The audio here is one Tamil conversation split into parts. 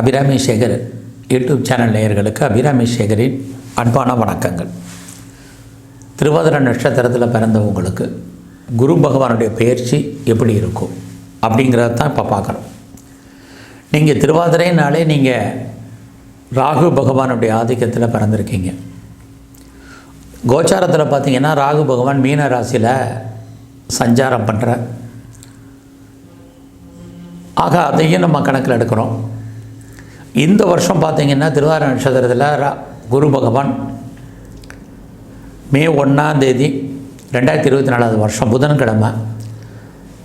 அபிராமி சேகர் யூடியூப் சேனல் நேயர்களுக்கு அபிராமி சேகரின் அன்பான வணக்கங்கள். திருவாதிர நட்சத்திரத்தில் பிறந்தவங்களுக்கு குரு பகவானுடைய பயிற்சி எப்படி இருக்கும் அப்படிங்கிறத தான் இப்போ பார்க்குறோம் நீங்கள் திருவாதிரைனாலே நீங்கள் ராகு பகவானுடைய ஆதிக்கத்தில் பிறந்திருக்கீங்க. கோச்சாரத்தில் பார்த்தீங்கன்னா ராகு பகவான் மீன ராசியில் சஞ்சாரம் பண்ணுற ஆக அதையும் நம்ம கணக்கில் எடுக்கிறோம். இந்த வருஷம் பார்த்தீங்கன்னா திருவாரூர் நட்சத்திரத்தில் ரா- குரு பகவான் மே ஒன்றாம் தேதி ரெண்டாயிரத்தி இருபத்தி நாலாவது வருஷம் புதன்கிழமை.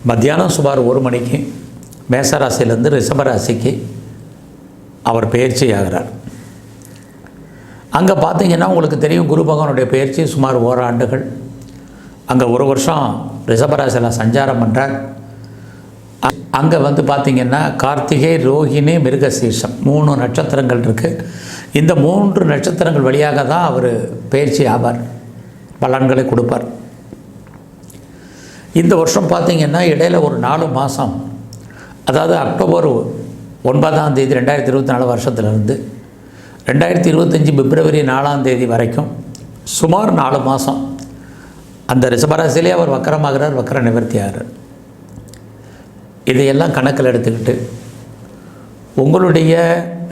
மத்தியானம் சுமார் ஒரு மணிக்கு மேசராசிலேருந்து ரிஷபராசிக்கு அவர் பயிற்சி ஆகிறார். அங்கே பார்த்தீங்கன்னா உங்களுக்கு தெரியும் குரு பகவானுடைய பயிற்சி சுமார் ஓராண்டுகள். அங்கே ஒரு வருஷம் ரிஷபராசியில் சஞ்சாரம் பண்ணுறார் அங்கே வந்து பார்த்திங்கன்னா கார்த்திகை ரோஹிணி மிருகசீர்ஷம் மூணு நட்சத்திரங்கள் இருக்குது இந்த மூன்று நட்சத்திரங்கள் வழியாக தான் அவர் பயிற்சி ஆவார் பலன்களை கொடுப்பார். இந்த வருஷம் பார்த்திங்கன்னா இடையில ஒரு நாலு மாதம் அதாவது அக்டோபர் ஒன்பதாம் தேதி ரெண்டாயிரத்தி இருபத்தி நாலு வருஷத்துலேருந்து ரெண்டாயிரத்தி இருபத்தஞ்சி பிப்ரவரி நாலாம் தேதி வரைக்கும் சுமார் நாலு மாதம் அந்த ரிஷபராசிலே அவர் வக்கரமாகிறார் வக்கர நிவர்த்தி ஆகிறார் இதையெல்லாம் கணக்கில் எடுத்துக்கிட்டு உங்களுடைய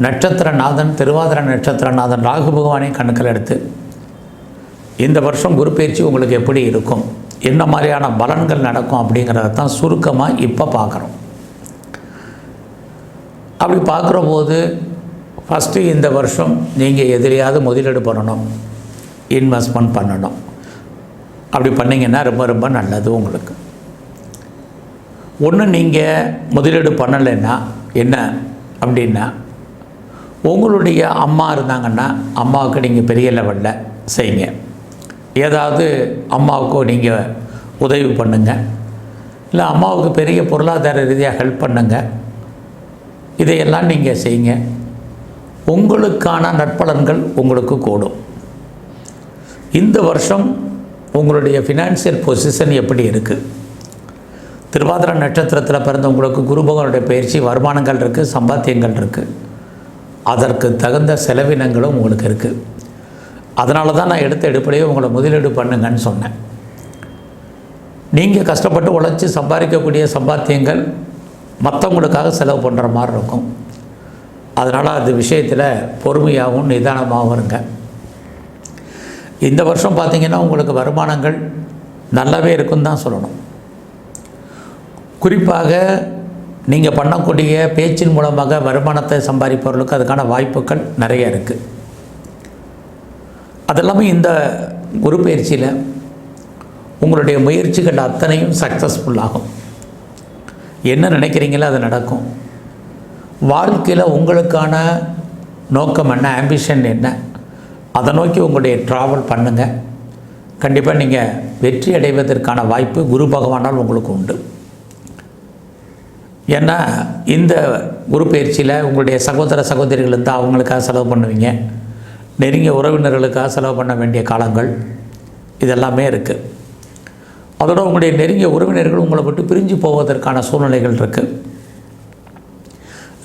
நட்சத்திரநாதன் திருவாதிர நட்சத்திரநாதன் ராகு பகவானையும் கணக்கில் எடுத்து இந்த வருஷம் குரு பயிற்சி உங்களுக்கு எப்படி இருக்கும் என்ன மாதிரியான பலன்கள் நடக்கும் அப்படிங்கிறத தான் சுருக்கமாக இப்போ பார்க்குறோம். அப்படி பார்க்குற போது ஃபஸ்ட்டு இந்த வருஷம் நீங்கள் எதிரியாவது முதலீடு பண்ணணும் இன்வெஸ்ட்மெண்ட் பண்ணணும். அப்படி பண்ணிங்கன்னா ரொம்ப ரொம்ப நல்லது உங்களுக்கு. ஒன்று நீங்கள் முதலீடு பண்ணலைன்னா என்ன அப்படின்னா உங்களுடைய அம்மா இருந்தாங்கன்னா அம்மாவுக்கு நீங்கள் பெரிய லெவலில் செய்யுங்க. ஏதாவது அம்மாவுக்கும் நீங்கள் உதவி பண்ணுங்கள் இல்லை அம்மாவுக்கு பெரிய பொருளாதார ரீதியாக ஹெல்ப் பண்ணுங்கள் இதையெல்லாம் நீங்கள் செய்யுங்க. உங்களுக்கான நற்பலன்கள் உங்களுக்கு கூடும். இந்த வருஷம் உங்களுடைய ஃபினான்சியல் பொசிஷன் எப்படி இருக்குது திருவாதிர நட்சத்திரத்தில் பிறந்தவங்களுக்கு குருபகவனுடைய பயிற்சி வருமானங்கள் இருக்குது சம்பாத்தியங்கள் இருக்குது அதற்கு தகுந்த செலவினங்களும் உங்களுக்கு இருக்குது அதனால தான் நான் எடுத்த எடுப்படையே உங்களை முதலீடு பண்ணுங்கன்னு சொன்னேன். நீங்கள் கஷ்டப்பட்டு உழைச்சி சம்பாதிக்கக்கூடிய சம்பாத்தியங்கள் மற்றவங்களுக்காக செலவு பண்ணுற மாதிரி இருக்கும். அதனால் அது விஷயத்தில் பொறுமையாகவும் நிதானமாகவும் இருங்க. இந்த வருஷம் பார்த்தீங்கன்னா உங்களுக்கு வருமானங்கள் நல்லாவே இருக்குன்னு தான் சொல்லணும். குறிப்பாக நீங்கள் பண்ணக்கூடிய பேச்சின் மூலமாக வருமானத்தை சம்பாதிப்பவர்களுக்கு அதுக்கான வாய்ப்புகள் நிறைய இருக்குது அதெல்லாமே இந்த குரு பயிற்சியில் உங்களுடைய முயற்சிகள் அத்தனையும் சக்ஸஸ்ஃபுல் ஆகும். என்ன நினைக்கிறீங்களோ அது நடக்கும். வாழ்க்கையில் உங்களுக்கான நோக்கம் என்ன ஆம்பிஷன் என்ன அதை நோக்கி உங்களுடைய ட்ராவல் பண்ணுங்கள் கண்டிப்பாக நீங்கள் வெற்றி அடைவதற்கான வாய்ப்பு குரு பகவானால் உங்களுக்கு உண்டு. ஏன்னா இந்த குரு பயிற்சியில் உங்களுடைய சகோதர சகோதரிகள் இருந்தால் அவங்களுக்காக செலவு பண்ணுவீங்க. நெருங்கிய உறவினர்களுக்காக செலவு பண்ண வேண்டிய காலங்கள் இதெல்லாமே இருக்குது அதோட உங்களுடைய நெருங்கிய உறவினர்கள் உங்களை விட்டு பிரிஞ்சு போவதற்கான சூழ்நிலைகள் இருக்குது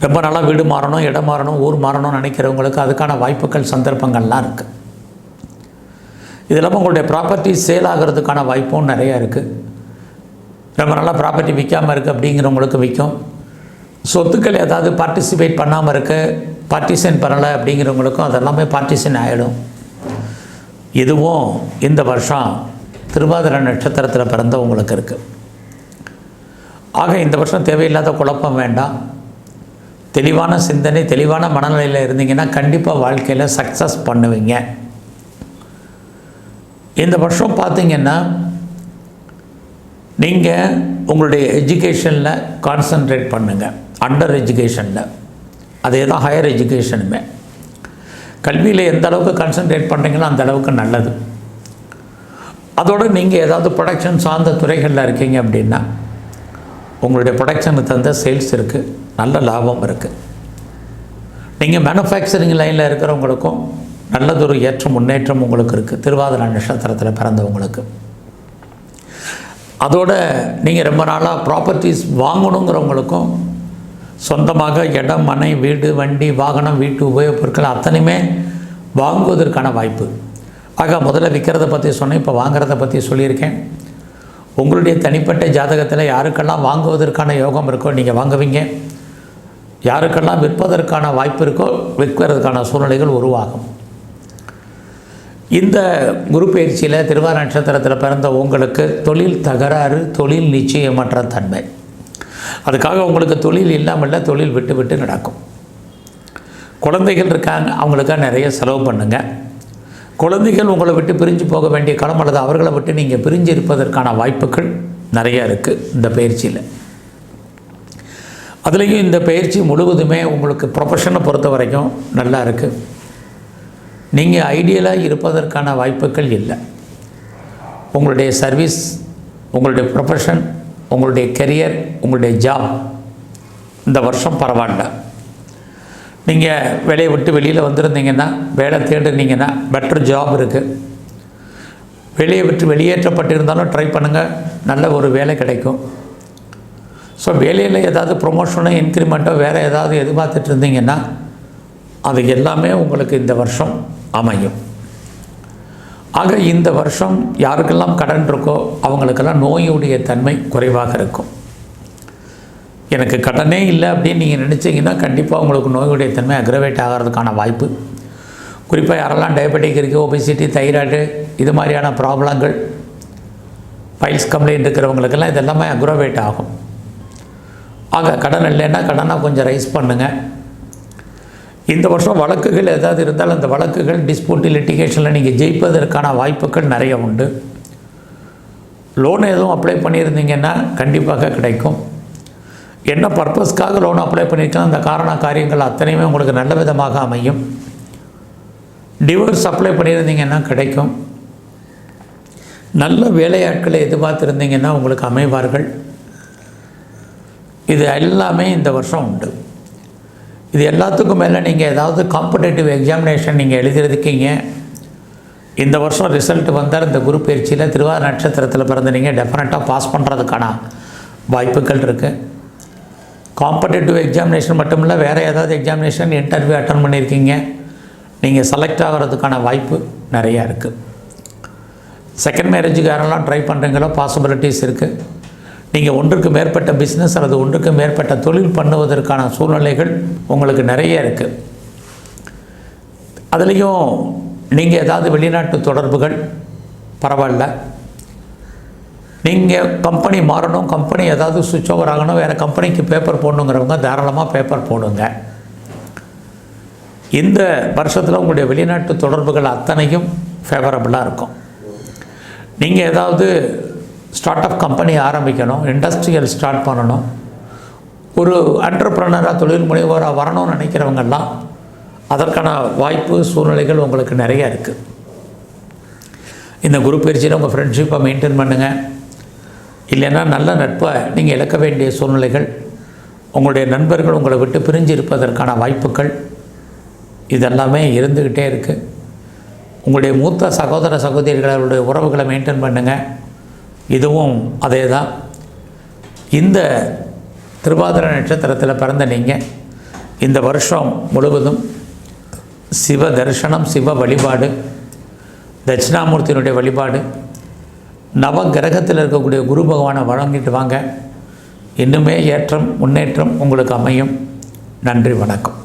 ரொம்ப நாளாக வீடு மாறணும் இடம் மாறணும் ஊர் மாறணும்னு நினைக்கிறவங்களுக்கு அதுக்கான வாய்ப்புகள் சந்தர்ப்பங்கள்லாம் இருக்குது இது இல்லாமல் உங்களுடைய ப்ராப்பர்ட்டி சேல் ஆகிறதுக்கான வாய்ப்பும் நிறையா இருக்குது ரொம்ப நாளாக ப்ராப்பர்ட்டி விற்காமல் இருக்குது அப்படிங்கிறவங்களுக்கு விற்கும் சொத்துக்கள் ஏதாவது பார்ட்டிசிபேட் பண்ணாமல் இருக்கு பார்ட்டிசன் பண்ணலை அப்படிங்கிறவங்களுக்கும் அதெல்லாமே பார்ட்டிசன் ஆகிடும் இதுவும் இந்த வருஷம் திருவாதிர நட்சத்திரத்தில் பிறந்தவங்களுக்கு இருக்குது ஆக இந்த வருஷம் தேவையில்லாத குழப்பம் வேண்டாம். தெளிவான சிந்தனை தெளிவான மனநிலையில் இருந்தீங்கன்னா கண்டிப்பாக வாழ்க்கையில் சக்ஸஸ் பண்ணுவீங்க. இந்த வருஷம் பார்த்தீங்கன்னா நீங்கள் உங்களுடைய எஜுகேஷனில் கான்சன்ட்ரேட் பண்ணுங்கள் அண்டர் எஜுகேஷனில் அதே தான் ஹையர் எஜுகேஷனுமே கல்வியில் எந்த அளவுக்கு கான்சன்ட்ரேட் பண்ணுறீங்களோ அந்த அளவுக்கு நல்லது. அதோடு நீங்கள் ஏதாவது ப்ரொடக்ஷன் சார்ந்த துறைகளில் இருக்கீங்க அப்படின்னா உங்களுடைய ப்ரொடக்ஷனுக்கு தகுந்த சேல்ஸ் இருக்குது நல்ல லாபம் இருக்குது நீங்கள் மேனுஃபேக்சரிங் லைனில் இருக்கிறவங்களுக்கும் நல்லதொரு ஏற்ற முன்னேற்றம் உங்களுக்கு இருக்குது திருவாதிரை நட்சத்திரத்தில் பிறந்தவங்களுக்கு. அதோட நீங்கள் ரொம்ப நாளாக ப்ராப்பர்ட்டிஸ் வாங்கணுங்கிறவங்களுக்கும் சொந்தமாக இடம் மனை வீடு வண்டி வாகனம் வீட்டு உபயோகப் பொருட்கள் அத்தனையுமே வாங்குவதற்கான வாய்ப்பு. ஆக முதல்ல விற்கிறத பற்றி சொன்னேன் இப்போ வாங்குறத பற்றி சொல்லியிருக்கேன். உங்களுடைய தனிப்பட்ட ஜாதகத்தில் யாருக்கெல்லாம் வாங்குவதற்கான யோகம் இருக்கோ நீங்கள் வாங்குவீங்க. யாருக்கெல்லாம் விற்பதற்கான வாய்ப்பு இருக்கோ விற்கிறதுக்கான சூழ்நிலைகள் உருவாகும். இந்த குரு பயிற்சியில் திருவார நட்சத்திரத்தில் பிறந்த உங்களுக்கு தொழில் தகராறு தொழில் நிச்சயமற்ற தன்மை. அதுக்காக உங்களுக்கு தொழில் இல்லாமல் இல்லை, தொழில் விட்டு விட்டு நடக்கும். குழந்தைகள் இருக்காங்க அவங்களுக்காக நிறைய செலவு பண்ணுங்கள் குழந்தைகள் உங்களை விட்டு பிரிஞ்சு போக வேண்டிய காலம் அல்லது அவர்களை விட்டு நீங்கள் பிரிஞ்சு இருப்பதற்கான வாய்ப்புகள் நிறைய இருக்குது இந்த பயிற்சியில். அதுலேயும் இந்த பயிற்சி முழுவதுமே உங்களுக்கு ப்ரொஃபஷனை பொறுத்த வரைக்கும் நல்லா இருக்குது நீங்கள் ஐடியலாக இருப்பதற்கான வாய்ப்புகள் இல்லை. உங்களுடைய சர்வீஸ் உங்களுடைய ப்ரொஃபஷன் உங்களுடைய கெரியர் உங்களுடைய ஜாப் இந்த வருஷம் பரவாயில்ல. நீங்கள் வேலையை விட்டு வெளியில் வந்திருந்தீங்கன்னா வேலை தேடுனீங்கன்னா பெட்டர் ஜாப் இருக்குது வெளியே விட்டு வெளியேற்றப்பட்டிருந்தாலும் ட்ரை பண்ணுங்கள் நல்ல ஒரு வேலை கிடைக்கும். ஸோ வேலையில் ஏதாவது ப்ரொமோஷனோ இன்க்ரிமெண்ட்டோ வேறு ஏதாவது எதிர்பார்த்துட்டு இருந்தீங்கன்னா அது எல்லாமே உங்களுக்கு இந்த வருஷம் அமையும். ஆக இந்த வருஷம் யாருக்கெல்லாம் கடன் இருக்கோ அவங்களுக்கெல்லாம் நோயுடைய தன்மை குறைவாக இருக்கும். எனக்கு கடனே இல்லை அப்படின்னு நீங்கள் நினச்சிங்கன்னா கண்டிப்பாக உங்களுக்கு நோயுடைய தன்மை அக்ரவேட் ஆகிறதுக்கான வாய்ப்பு. குறிப்பாக யாரெல்லாம் டயபெட்டிக் இருக்குது ஒபிசிட்டி தைராய்டு இது மாதிரியான ப்ராப்ளங்கள் ஃபைல்ஸ் கம்ப்ளைண்ட் இருக்கிறவங்களுக்கெல்லாம் இதெல்லாமே அக்ரோவேட் ஆகும். ஆக கடன் இல்லைன்னா கடனை கொஞ்சம் ரைஸ் பண்ணுங்கள் இந்த வருஷம் வழக்குகள் ஏதாவது இருந்தால் அந்த வழக்குகள் டிஸ்பியூட் லிட்டிகேஷனில் நீங்கள் ஜெயிப்பதற்கான வாய்ப்புகள் நிறைய உண்டு. லோன் எதுவும் அப்ளை பண்ணியிருந்தீங்கன்னா கண்டிப்பாக கிடைக்கும். என்ன பர்பஸ்க்காக லோன் அப்ளை பண்ணியிருக்கோம்? அந்த காரண காரியங்கள் அத்தனையுமே உங்களுக்கு நல்ல விதமாக அமையும். டிவோர்ஸ் அப்ளை பண்ணியிருந்தீங்கன்னா கிடைக்கும். நல்ல வேலையாட்களை எதிர்பார்த்துருந்தீங்கன்னா உங்களுக்கு அமைவார்கள். இது எல்லாமே இந்த வருஷம் உண்டு. இது எல்லாத்துக்கும் மேலே நீங்கள் ஏதாவது காம்படேட்டிவ் எக்ஸாமினேஷன் நீங்கள் எழுதியிருக்கீங்க. இந்த வருஷம் ரிசல்ட் வந்தால் இந்த குரு பயிற்சியில் திருவாரூர் நட்சத்திரத்தில் பிறந்த நீங்கள் டெஃபினட்டாக பாஸ் பண்ணுறதுக்கான வாய்ப்புகள் இருக்குது காம்படேட்டிவ் எக்ஸாமினேஷன் மட்டும் இல்லை வேறு ஏதாவது எக்ஸாமினேஷன் இன்டர்வியூ அட்டன் பண்ணியிருக்கீங்க. நீங்கள் செலக்ட் ஆகிறதுக்கான வாய்ப்பு நிறையா இருக்குது செகண்ட் மேரேஜுக்கு யாரெல்லாம் ட்ரை பண்ணுறீங்களோ பாசிபிலிட்டிஸ் இருக்குது நீங்கள் ஒன்றுக்கு மேற்பட்ட பிஸ்னஸ் அல்லது ஒன்றுக்கு மேற்பட்ட தொழில் பண்ணுவதற்கான சூழ்நிலைகள் உங்களுக்கு நிறைய இருக்குது அதுலேயும் நீங்கள் ஏதாவது வெளிநாட்டு தொடர்புகள்? பரவாயில்ல. நீங்கள் கம்பெனி மாறணும் கம்பெனி ஏதாவது சுவிட்ச் ஓவர் ஆகணும் வேறு கம்பெனிக்கு பேப்பர் போடணுங்கிறவங்க தாராளமாக பேப்பர் போடுங்க. இந்த வருஷத்தில் உங்களுடைய வெளிநாட்டு தொடர்புகள் அத்தனையும் ஃபேவரபுளாக இருக்கும். நீங்கள் ஏதாவது ஸ்டார்ட் அப் கம்பெனி ஆரம்பிக்கணும் இண்டஸ்ட்ரியல் ஸ்டார்ட் பண்ணணும். ஒரு அண்டர்பிரனராக தொழில் முனைவோராக வரணும்னு நினைக்கிறவங்கெல்லாம் அதற்கான வாய்ப்பு சூழ்நிலைகள் உங்களுக்கு நிறைய இருக்குது இந்த குரூப் பயிற்சியில் உங்கள் ஃப்ரெண்ட்ஷிப்பை மெயின்டைன் பண்ணுங்கள் இல்லைன்னா நல்ல நட்பை நீங்கள் இழக்க வேண்டிய சூழ்நிலைகள் உங்களுடைய நண்பர்கள் உங்களை விட்டு பிரிஞ்சு இருப்பதற்கான வாய்ப்புகள் இதெல்லாமே இருந்துக்கிட்டே இருக்குது உங்களுடைய மூத்த சகோதர சகோதரிகளுடைய உறவுகளை மெயின்டைன் பண்ணுங்கள் இதுவும் அதே தான் இந்த திருவாதிர நட்சத்திரத்தில் பிறந்த நீங்கள் இந்த வருஷம் முழுவதும் சிவ தரிசனம் சிவ வழிபாடு தட்சிணாமூர்த்தியினுடைய வழிபாடு நவ கிரகத்தில் இருக்கக்கூடிய குரு பகவானை வழங்கிட்டு வாங்க. இன்னுமே ஏற்றம் முன்னேற்றம் உங்களுக்கு அமையும். நன்றி வணக்கம்.